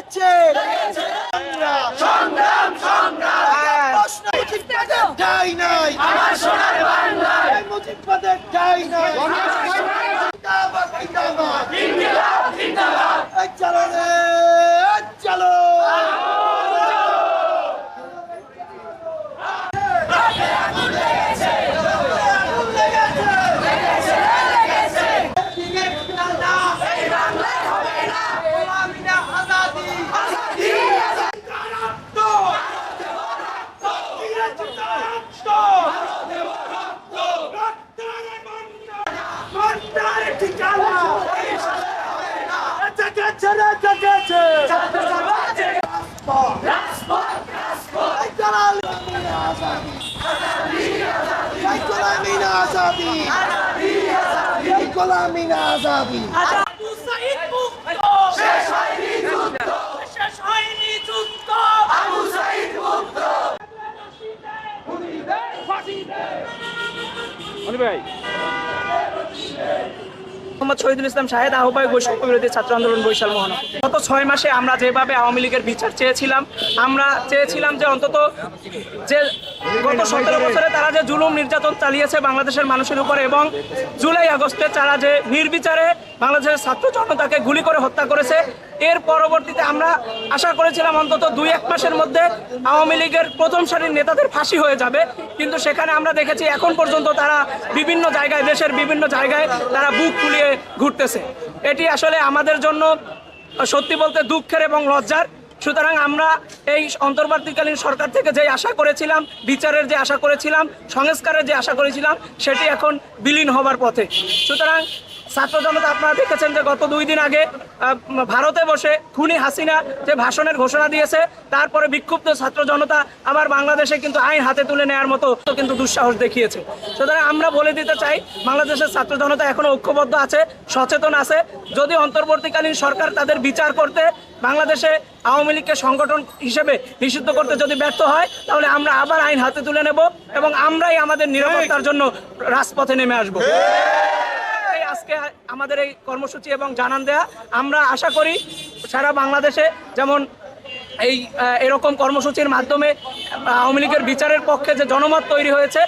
sketches. Azadi. গোলামি না আজাদি। আবু মোহাম্মদ শহীদুল ইসলাম শাহেদ, আহ্বায়ক বৈষম্য বিরোধী ছাত্র আন্দোলন বৈশাল মহানগর গত ছয় মাসে আমরা যেভাবে আওয়ামী লীগের বিচার চেয়েছিলাম, আমরা চেয়েছিলাম যে অন্তত যে গত সতেরো বছরে তারা যে জুলুম নির্যাতন চালিয়েছে বাংলাদেশের মানুষের উপরে এবং জুলাই আগস্টে তারা যে নির্বিচারে বাংলাদেশের ছাত্র জনতাকে গুলি করে হত্যা করেছে এর পরবর্তীতে আমরা আশা করেছিলাম অন্তত দুই, এক মাসের মধ্যে আওয়ামী লীগের প্রথম সারির নেতাদের ফাঁসি হয়ে যাবে। কিন্তু সেখানে আমরা দেখেছি এখন পর্যন্ত তারা বিভিন্ন জায়গায়, দেশের বিভিন্ন জায়গায় তারা বুক ফুলিয়ে ঘুরতেছে। এটি আসলে আমাদের জন্য সত্যি বলতে দুঃখের এবং লজ্জার। সুতরাং আমরা এই অন্তর্বর্তীকালীন সরকার থেকে যে আশা করেছিলাম, বিচারের যে আশা করেছিলাম, সংস্কারের যে আশা করেছিলাম, সেটি এখন বিলীন হবার পথে। সুতরাং ছাত্র জনতা, আপনারা দেখেছেন যে গত দুই দিন আগে ভারতে বসে খুনি হাসিনা যে ভাষণের ঘোষণা দিয়েছে, তারপরে বিক্ষুব্ধ ছাত্র জনতা আবার বাংলাদেশে কিন্তু আইন হাতে তুলে নেওয়ার মতো কিন্তু দুঃসাহস দেখিয়েছে। সুতরাং আমরা বলে দিতে চাই, বাংলাদেশের ছাত্র জনতা এখনও ঐক্যবদ্ধ আছে, সচেতন আছে। যদি অন্তর্বর্তীকালীন সরকার তাদের বিচার করতে বাংলাদেশে আওয়ামী লীগকে সংগঠন হিসেবে নিষিদ্ধ করতে যদি ব্যর্থ হয়, তাহলে আমরা আবার আইন হাতে তুলে নেব এবং আমরাই আমাদের নিরাপত্তার জন্য রাজপথে নেমে আসব। আজকে আমাদের এই কর্মসূচি এবং জানান দেয়া, আমরা আশা করি সারা বাংলাদেশে যেমন এই এরকম কর্মসূচির মাধ্যমে আওয়ামী লীগের বিচারের পক্ষে যে জনমত তৈরি হয়েছে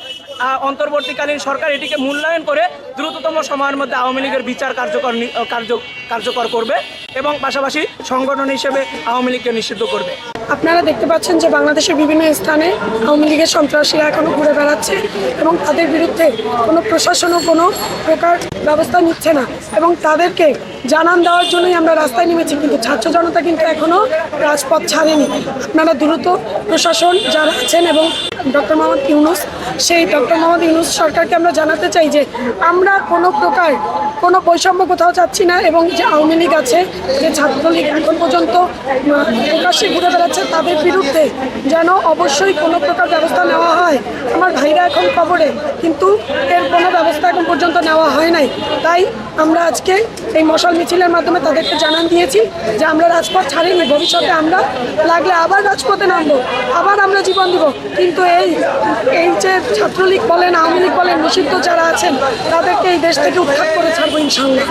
অন্তর্বর্তীকালীন সরকার এটিকে মূল্যায়ন করে দ্রুততম সময়ের মধ্যে আওয়ামী লীগের বিচার কার্যকর কার্য- কার্যকর করবে এবং পাশাপাশি সংগঠন হিসেবে আওয়ামী লীগকে নিষিদ্ধ করবে। আপনারা দেখতে পাচ্ছেন যে বাংলাদেশের বিভিন্ন স্থানে আওয়ামী লীগের সন্ত্রাসীরা এখনও ঘুরে বেড়াচ্ছে এবং তাদের বিরুদ্ধে কোনো প্রশাসনও কোনো প্রকার ব্যবস্থা নিচ্ছে না এবং তাদেরকে জানান দেওয়ার জন্যই আমরা রাস্তায় নেমেছি, কিন্তু ছাত্র জনতা কিন্তু এখনও রাজপথ ছাড়েনি। আপনারা দ্রুত প্রশাসন যারা আছেন এবং ডক্টর মোহাম্মদ ইউনুস, সেই ডক্টর মোহাম্মদ ইউনুস সরকারকে আমরা জানাতে চাই যে আমরা কোনো প্রকার কোনো বৈষম্য কোথাও চাচ্ছি না এবং যে আওয়ামী লীগ আছে, যে ছাত্রলীগ এখন পর্যন্ত প্রকাশ্যে ঘুরে বেড়াচ্ছে, তাদের বিরুদ্ধে যেন অবশ্যই কোনো প্রকার ব্যবস্থা নেওয়া হয়। আমার ভাইরা এখন খবরে, কিন্তু এর কোনো ব্যবস্থা এখন পর্যন্ত নেওয়া হয় নাই। তাই আমরা আজকে এই মশাল মিছিলের মাধ্যমে তাদেরকে জানান দিয়েছি যে আমরা রাজপথ ছাড়িনি, ভবিষ্যতে আমরা লাগলে আবার রাজপথে নামবো, আবার আমরা জীবন দিব। কিন্তু এই এই যে ছাত্রলীগ বলেন, আওয়ামী লীগ বলেন, নিষিদ্ধ যারা আছেন, তাদেরকে এই দেশ থেকে উৎখাত করে ছাড়বো ইনশাল্লাহ